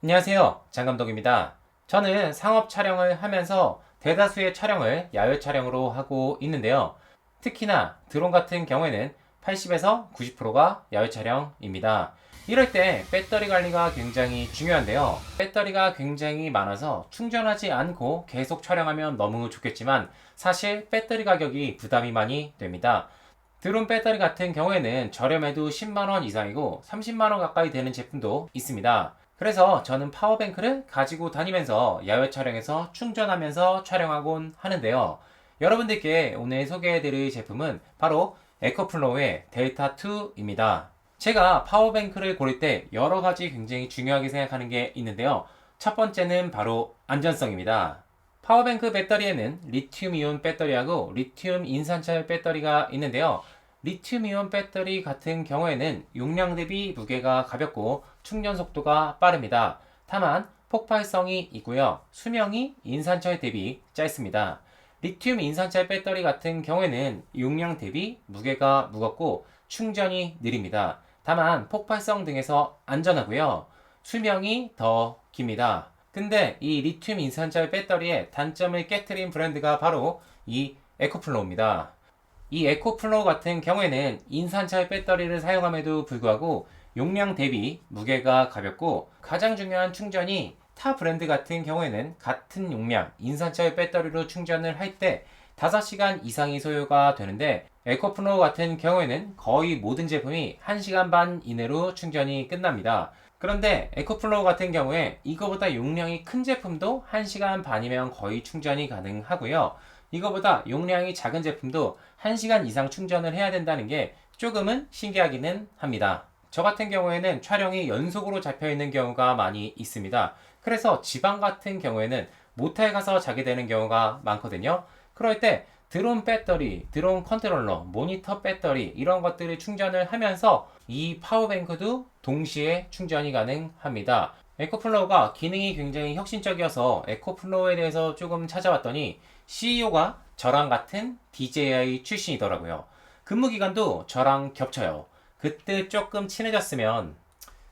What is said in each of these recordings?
안녕하세요. 장감독입니다. 저는 상업 촬영을 하면서 대다수의 촬영을 야외 촬영으로 하고 있는데요. 특히나 드론 같은 경우에는 80에서 90%가 야외 촬영입니다. 이럴 때 배터리 관리가 굉장히 중요한데요. 배터리가 굉장히 많아서 충전하지 않고 계속 촬영하면 너무 좋겠지만 사실 배터리 가격이 부담이 많이 됩니다. 드론 배터리 같은 경우에는 저렴해도 10만원 이상이고 30만원 가까이 되는 제품도 있습니다. 그래서 저는 파워뱅크를 가지고 다니면서 야외 촬영에서 충전하면서 촬영하곤 하는데요. 여러분들께 오늘 소개해드릴 제품은 바로 에코플로우의 델타2입니다. 제가 파워뱅크를 고를 때 여러 가지 굉장히 중요하게 생각하는 게 있는데요. 첫 번째는 바로 안전성입니다. 파워뱅크 배터리에는 리튬이온 배터리하고 리튬 인산철 배터리가 있는데요. 리튬이온 배터리 같은 경우에는 용량 대비 무게가 가볍고 충전 속도가 빠릅니다. 다만 폭발성이 있고요. 수명이 인산철 대비 짧습니다. 리튬 인산철 배터리 같은 경우에는 용량 대비 무게가 무겁고 충전이 느립니다. 다만 폭발성 등에서 안전하고요. 수명이 더 깁니다. 근데 이 리튬 인산철 배터리의 단점을 깨뜨린 브랜드가 바로 이 에코플로우입니다. 이 에코플로우 같은 경우에는 인산철 배터리를 사용함에도 불구하고 용량 대비 무게가 가볍고 가장 중요한 충전이 타 브랜드 같은 경우에는 같은 용량 인산철 배터리로 충전을 할 때 5시간 이상이 소요가 되는데 에코플로우 같은 경우에는 거의 모든 제품이 1시간 반 이내로 충전이 끝납니다. 그런데 에코플로우 같은 경우에 이거보다 용량이 큰 제품도 1시간 반이면 거의 충전이 가능하고요. 이거보다 용량이 작은 제품도 1시간 이상 충전을 해야 된다는 게 조금은 신기하기는 합니다. 저 같은 경우에는 촬영이 연속으로 잡혀 있는 경우가 많이 있습니다. 그래서 지방 같은 경우에는 모텔 가서 자게 되는 경우가 많거든요. 그럴 때 드론 배터리, 드론 컨트롤러, 모니터 배터리 이런 것들을 충전을 하면서 이 파워뱅크도 동시에 충전이 가능합니다. 에코플로우가 기능이 굉장히 혁신적이어서 에코플로우에 대해서 조금 찾아봤더니 CEO가 저랑 같은 DJI 출신이더라고요. 근무 기간도 저랑 겹쳐요. 그때 조금 친해졌으면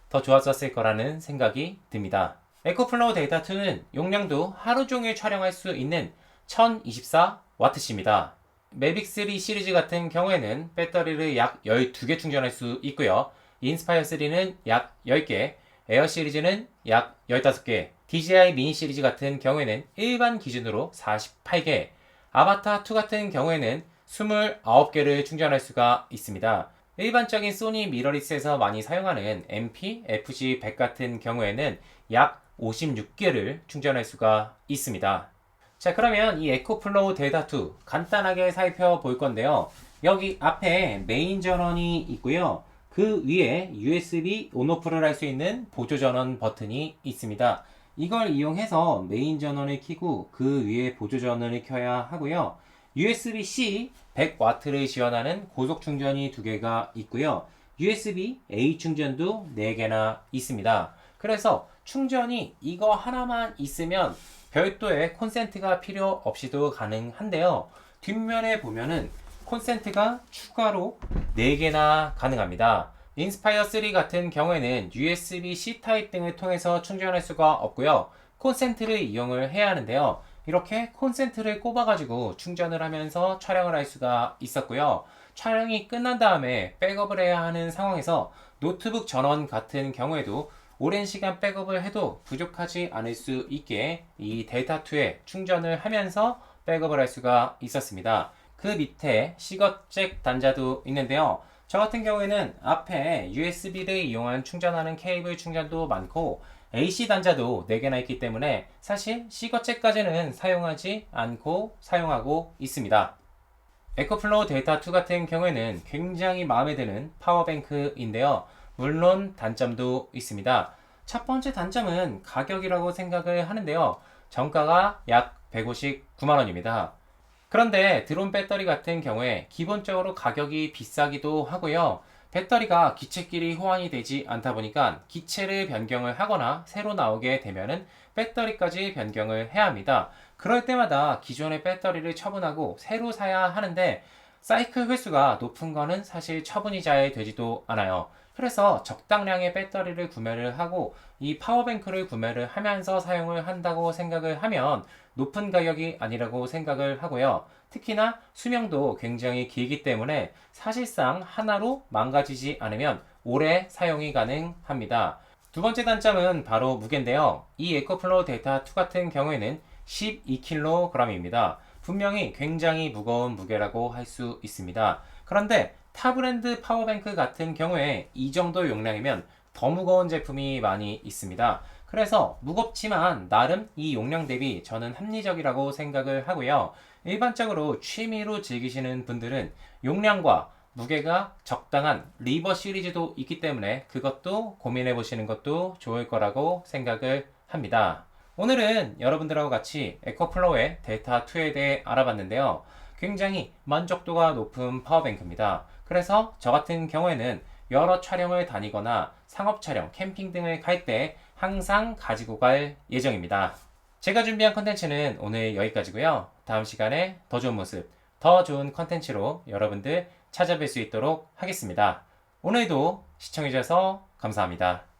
더 좋았었을 거라는 생각이 듭니다. 에코플로우 데이터2는 용량도 하루 종일 촬영할 수 있는 1024W입니다. 매빅 3 시리즈 같은 경우에는 배터리를 약 12개 충전할 수 있고요. 인스파이어 3는 약 10개, 에어 시리즈는 약 15개, DJI 미니 시리즈 같은 경우에는 일반 기준으로 48개, 아바타 2 같은 경우에는 29개를 충전할 수가 있습니다. 일반적인 소니 미러리스에서 많이 사용하는 MP, FG100 같은 경우에는 약 56개를 충전할 수가 있습니다. 자, 그러면 이 에코플로우 델타2 간단하게 살펴볼 건데요. 여기 앞에 메인 전원이 있고요. 그 위에 USB 온오프를 할 수 있는 보조 전원 버튼이 있습니다. 이걸 이용해서 메인 전원을 켜고 그 위에 보조 전원을 켜야 하고요. USB-C 100W를 지원하는 고속 충전이 두 개가 있고요. USB-A 충전도 4개나 있습니다. 그래서 충전이 이거 하나만 있으면 별도의 콘센트가 필요 없이도 가능한데요. 뒷면에 보면은 콘센트가 추가로 4개나 가능합니다. 인스파이어 3 같은 경우에는 USB-C 타입 등을 통해서 충전할 수가 없고요. 콘센트를 이용을 해야 하는데요. 이렇게 콘센트를 꼽아가지고 충전을 하면서 촬영을 할 수가 있었고요. 촬영이 끝난 다음에 백업을 해야 하는 상황에서 노트북 전원 같은 경우에도 오랜 시간 백업을 해도 부족하지 않을 수 있게 이 델타2에 충전을 하면서 백업을 할 수가 있었습니다. 그 밑에 시거잭 단자도 있는데요. 저 같은 경우에는 앞에 USB를 이용한 충전하는 케이블 충전도 많고 AC 단자도 4개나 있기 때문에 사실 시거잭까지는 사용하지 않고 사용하고 있습니다. 에코플로우 델타2 같은 경우에는 굉장히 마음에 드는 파워뱅크인데요. 물론 단점도 있습니다. 첫 번째 단점은 가격이라고 생각을 하는데요. 정가가 약 159만원입니다. 그런데 드론 배터리 같은 경우에 기본적으로 가격이 비싸기도 하고요. 배터리가 기체끼리 호환이 되지 않다 보니까 기체를 변경을 하거나 새로 나오게 되면은 배터리까지 변경을 해야 합니다. 그럴 때마다 기존의 배터리를 처분하고 새로 사야 하는데 사이클 횟수가 높은 거는 사실 처분이 잘 되지도 않아요. 그래서 적당량의 배터리를 구매를 하고 이 파워뱅크를 구매를 하면서 사용을 한다고 생각을 하면 높은 가격이 아니라고 생각을 하고요. 특히나 수명도 굉장히 길기 때문에 사실상 하나로 망가지지 않으면 오래 사용이 가능합니다. 두 번째 단점은 바로 무게인데요. 이 에코플로우 데이터 2 같은 경우에는 12kg입니다. 분명히 굉장히 무거운 무게라고 할 수 있습니다. 그런데 타 브랜드 파워뱅크 같은 경우에 이 정도 용량이면 더 무거운 제품이 많이 있습니다. 그래서 무겁지만 나름 이 용량 대비 저는 합리적이라고 생각을 하고요. 일반적으로 취미로 즐기시는 분들은 용량과 무게가 적당한 리버 시리즈도 있기 때문에 그것도 고민해 보시는 것도 좋을 거라고 생각을 합니다. 오늘은 여러분들하고 같이 에코플로우의 데이터 2에 대해 알아봤는데요. 굉장히 만족도가 높은 파워뱅크입니다. 그래서 저 같은 경우에는 여러 촬영을 다니거나 상업 촬영, 캠핑 등을 갈 때 항상 가지고 갈 예정입니다. 제가 준비한 컨텐츠는 오늘 여기까지고요. 다음 시간에 더 좋은 모습, 더 좋은 컨텐츠로 여러분들 찾아뵐 수 있도록 하겠습니다. 오늘도 시청해주셔서 감사합니다.